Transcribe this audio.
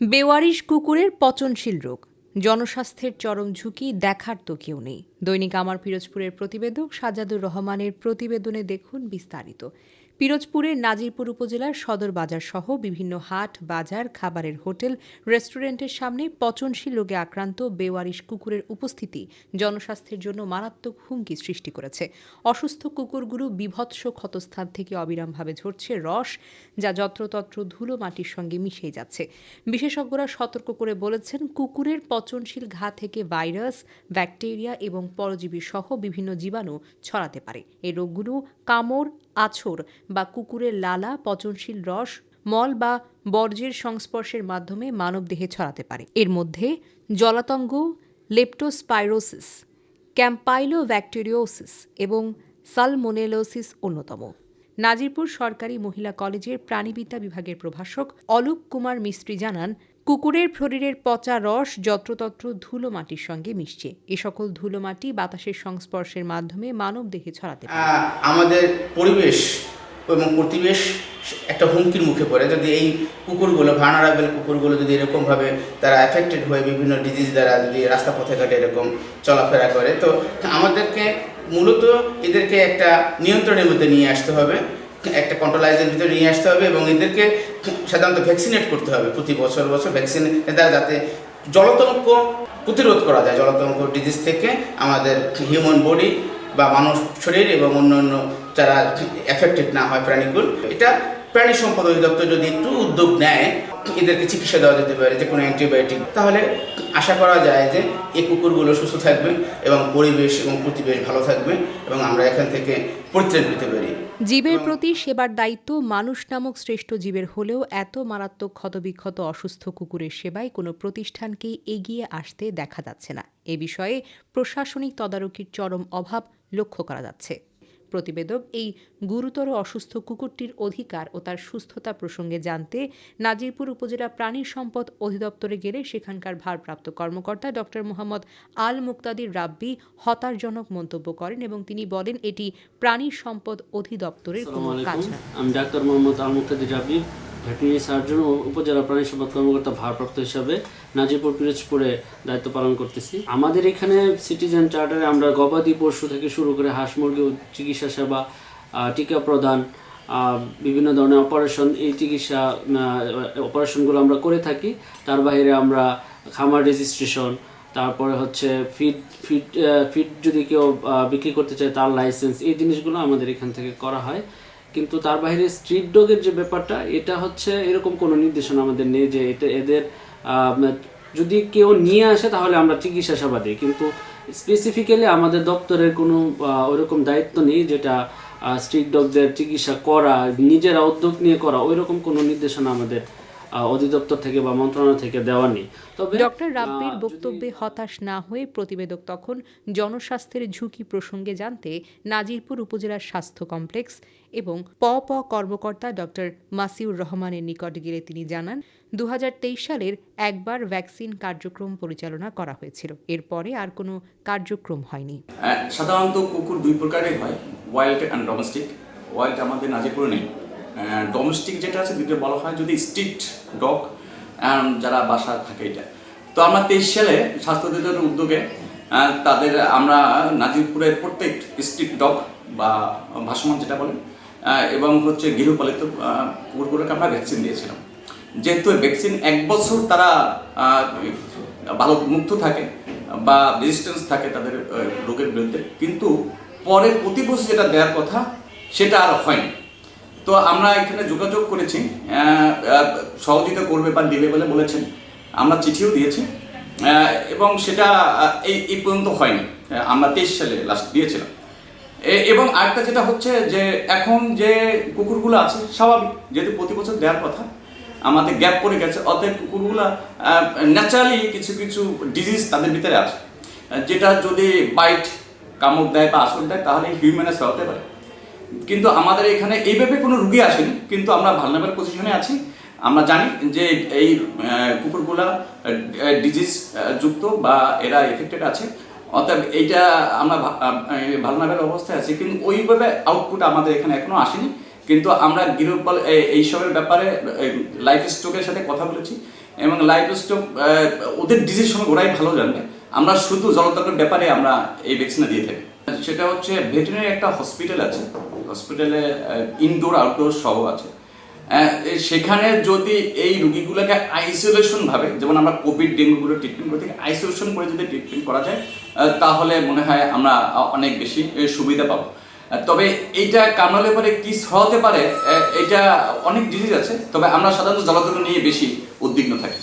বেওয়ারিশ কুকুরের পচনশীল রোগ। জনস্বাস্থ্যের চরম ঝুঁকি দেখার তো কেউ নেই। দৈনিক আমার পিরোজপুরের প্রতিবেদক সাজাদুর রহমানের প্রতিবেদনে দেখুন বিস্তারিত। পিরোজপুরের নাজিরপুর উপজেলার সদর বাজার সহ বিভিন্ন হাট, বাজার, খাবারের হোটেল, রেস্টুরেন্টের সামনে পচনশীল রোগে আক্রান্ত বেওয়ারিশ কুকুরের উপস্থিতি জনস্বাস্থ্যের জন্য মারাত্মক হুমকি সৃষ্টি করেছে। অসুস্থ কুকুরগুলো বিভৎস ক্ষতস্থান থেকে অবিরামভাবে ঝরছে রস, যা যত্রতত্র ধুলো মাটির সঙ্গে মিশে যাচ্ছে। বিশেষজ্ঞরা সতর্ক করে বলেছেন, কুকুরের পচনশীল ঘা থেকে ভাইরাস, ব্যাকটেরিয়া এবং পরজীবী সহ বিভিন্ন জীবাণু ছড়াতে পারে। এই রোগগুলো কামড় আছর বা কুকুরের লালা, পচনশীল রস, মল বা বর্জ্যের সংস্পর্শের মাধ্যমে মানবদেহে ছড়াতে পারে। এর মধ্যে জলাতঙ্গ, লেপ্টোস্পাইরোসিস, ক্যাম্পাইলোব্যাকটেরিওসিস এবং সালমোনেলোসিস অন্যতম। নাজিরপুর সরকারি মহিলা কলেজের প্রাণীবিদ্যা বিভাগের প্রভাষক অলোক কুমার মিস্ত্রি জানান কুকুরের শরীরের পচা রস যত্রতত্র ধুলো মাটির সঙ্গে মিশছে। এ সকল ধুলো মাটি বাতাসের সংস্পর্শের মাধ্যমে মানবদেহে ছড়াতে আমাদের পরিবেশ এবং প্রতিবেশ একটা হুমকির মুখে পড়ে। যদি এই কুকুরগুলো ভার্নারাবেল কুকুরগুলো যদি এরকমভাবে তারা এফেক্টেড হয়ে বিভিন্ন ডিজিজ দ্বারা যদি রাস্তা পথে ঘাটে এরকম চলাফেরা করে, তো আমাদেরকে মূলত এদেরকে একটা নিয়ন্ত্রণের মধ্যে নিয়ে আসতে হবে, একটা কন্ট্রোলাইজের ভিতরে নিয়ে আসতে হবে এবং এদেরকে সাধারণত ভ্যাকসিনেট করতে হবে প্রতি বছর বছর ভ্যাকসিন যাতে জলতঙ্ক প্রতিরোধ করা যায় জলতঙ্ক ডিজিজ থেকে আমাদের হিউম্যান বডি বা মানুষ শরীর এবং অন্য অন্য যারা এফেক্টেড না হয় প্রাণীগুলো, এটা প্রাণী সম্পদ অধিদপ্তর যদি একটু উদ্যোগ নেয়, এদেরকে চিকিৎসা দেওয়া যেতে পারে, যে কোনো অ্যান্টিবায়োটিক, তাহলে আশা করা যায় যে এই কুকুরগুলো সুস্থ থাকবে এবং পরিবেশ এবং প্রতিবেশ ভালো থাকবে এবং আমরা এখান থেকে পরিত্রাণ পেতে পারি। জীবের প্রতি সেবার দায়িত্ব মানুষ নামক শ্রেষ্ঠ জীবের হলেও এত মারাত্মক ক্ষতবিক্ষত অসুস্থ কুকুরের সেবায় কোনো প্রতিষ্ঠানকে এগিয়ে আসতে দেখা যাচ্ছে না। এ বিষয়ে প্রশাসনিক তদারকির চরম অভাব লক্ষ্য করা যাচ্ছে। প্রতিবেদক এই গুরুতর অসুস্থ কুকুরটির অধিকার ও তার সুস্থতা প্রসঙ্গে জানতে নাজিরপুর উপজেলা প্রাণী সম্পদ অধিদপ্তরে গেলে সেখানকার ভারপ্রাপ্ত কর্মকর্তা ডক্টর মোহাম্মদ আল মুক্তাদির রাব্বি হতাশজনক মন্তব্য করেন এবং তিনি বলেন এটি প্রাণী সম্পদ অধিদপ্তরের কোনো কাজ আমি ডাক্তার মোহাম্মদ আল মুক্তাদির রাবি ভেটেরিনারি সার্জন ও উপজেলা প্রাণী সম্পদ কর্মকর্তা ভারপ্রাপ্ত হিসাবে নাজিরপুর পিরোজপুরে দায়িত্ব পালন করতেছি। আমাদের এখানে সিটিজেন চার্টারে আমরা গবাদি পশু থেকে শুরু করে হাঁস মুরগি চিকিৎসা সেবা টিকা প্রদান বিভিন্ন ধরনের অপারেশন, এই চিকিৎসা অপারেশনগুলো আমরা করে থাকি। তার বাইরে আমরা খামার রেজিস্ট্রেশন, তারপরে হচ্ছে ফিড ফিড ফিড যদি কেউ বিক্রি করতে চায় তার লাইসেন্স, এই জিনিসগুলো আমাদের এখান থেকে করা হয়। কিন্তু তার বাইরে স্ট্রিট ডগের যে ব্যাপারটা, এটা হচ্ছে এরকম কোনো নির্দেশনা আমাদের নেই যে এটা এদের যদি কেউ নিয়ে আসে তাহলে আমরা চিকিৎসা সেবা দিই কিন্তু স্পেসিফিক্যালি আমাদের দপ্তরের কোনো ওইরকম দায়িত্ব নেই যেটা স্ট্রিট ডগদের চিকিৎসা করা, নিজেরা উদ্যোগ নিয়ে করা, ওইরকম কোনো নির্দেশনা আমাদের অধিদপ্তর থেকে বা মন্ত্রণালয় থেকে দেওয়া নেই। তবে ডক্টর রাব্বির বক্তব্যে হতাশ না হয়ে প্রতিবেদক তখন জনস্বাস্থ্যের ঝুঁকি প্রসঙ্গে জানতে নাজিরপুর উপজেলার স্বাস্থ্য কমপ্লেক্স এবং প প কর্মকর্তা ডক্টর মাসিউর রহমানের নিকট গেলে তিনি জানান দু হাজার তেইশ সালের একবার ভ্যাকসিন কার্যক্রম পরিচালনা করা হয়েছিল। এরপরে আর কোনো কার্যক্রম হয়নি। সাধারণত কুকুর দুই প্রকারের হয় ওয়াইল্ড অ্যান্ড ডোমেস্টিক ওয়াইল্ড আমাদের নাজিরপুরে নেই। ডোমেস্টিক যেটা আছে দুটো বলা হয় যদি স্ট্রিট ডগ যারা বাসা থাকে এটা। তো আমরা তেইশ সালে স্বাস্থ্য অধিদপ্তরের উদ্যোগে তাদের আমরা নাজিরপুরের প্রত্যেক স্ট্রিট ডগ বা ভাসমান যেটা বলেন এবং হচ্ছে গৃহপালিত কুকুরগুলোকে আমরা ভ্যাকসিন দিয়েছিলাম। যেহেতু ভ্যাকসিন এক বছর তারা ভালো মুক্ত থাকে বা রেজিস্ট্যান্স থাকে তাদের রোগের বিরুদ্ধে, কিন্তু পরে প্রতি বছর যেটা দেওয়ার কথা, সেটা আর হয়নি। তো আমরা এখানে যোগাযোগ করেছি সহযোগিতা করবে বা দেবে বলে বলেছেন। আমরা চিঠিও দিয়েছি এবং সেটা এই এই পর্যন্ত হয়নি। আমরা তেইশ সালে লাস্ট দিয়েছিলাম। এবং আরেকটা যেটা হচ্ছে যে এখন যে কুকুরগুলো আছে, স্বাভাবিক, যেহেতু প্রতি বছর দেওয়ার কথা, আমাদের গ্যাপ পড়ে গেছে, অতএব কুকুরগুলো ন্যাচারালি কিছু কিছু ডিজিজ তাদের ভিতরে আছে। যেটা যদি বাইট কামড় দেয় বা আসল দেয়, তাহলে হিউম্যানাস হতে পারে। কিন্তু আমাদের এখানে এইভাবে কোনো রুগী আসেনি, কিন্তু আমরা ভালনাবেল পজিশনে আছি। আমরা জানি যে এই কুকুরগুলা ডিজিজ যুক্ত বা এরা এফেক্টেড আছে। অতএব এইটা আমরা ভালনাবেল অবস্থায় আছি, কিন্তু ওইভাবে আউটপুট আমাদের এখানে এখনও আসেনি। কিন্তু আমরা গৃহপাল এইসবের ব্যাপারে লাইফ স্টকের সাথে কথা বলেছি এবং লাইফ স্টক ওদের ডিজিজ সময় ওরাই ভালো জানবে। আমরা শুধু জলতকের ব্যাপারে আমরা এই ভ্যাকসিনটা দিয়ে থাকি। সেটা হচ্ছে, ভেটেরিনারি একটা হসপিটাল আছে। হসপিটালে ইনডোর আউটডোর সব আছে। সেখানে যদি এই রুগীগুলোকে আইসোলেশন ভাবে, যেমন আমরা কোভিড ডেঙ্গুগুলো ট্রিটমেন্ট করে থাকি আইসোলেশন করে যদি ট্রিটমেন্ট করা যায় তাহলে মনে হয় আমরা অনেক বেশি সুবিধা পাবো। তবে এইটা কামড়ালে পরে কি হতে পারে এটা অনেক ডিজিজ আছে, তবে আমরা সাধারণত জলাতঙ্ক নিয়ে বেশি উদ্বিগ্ন থাকি।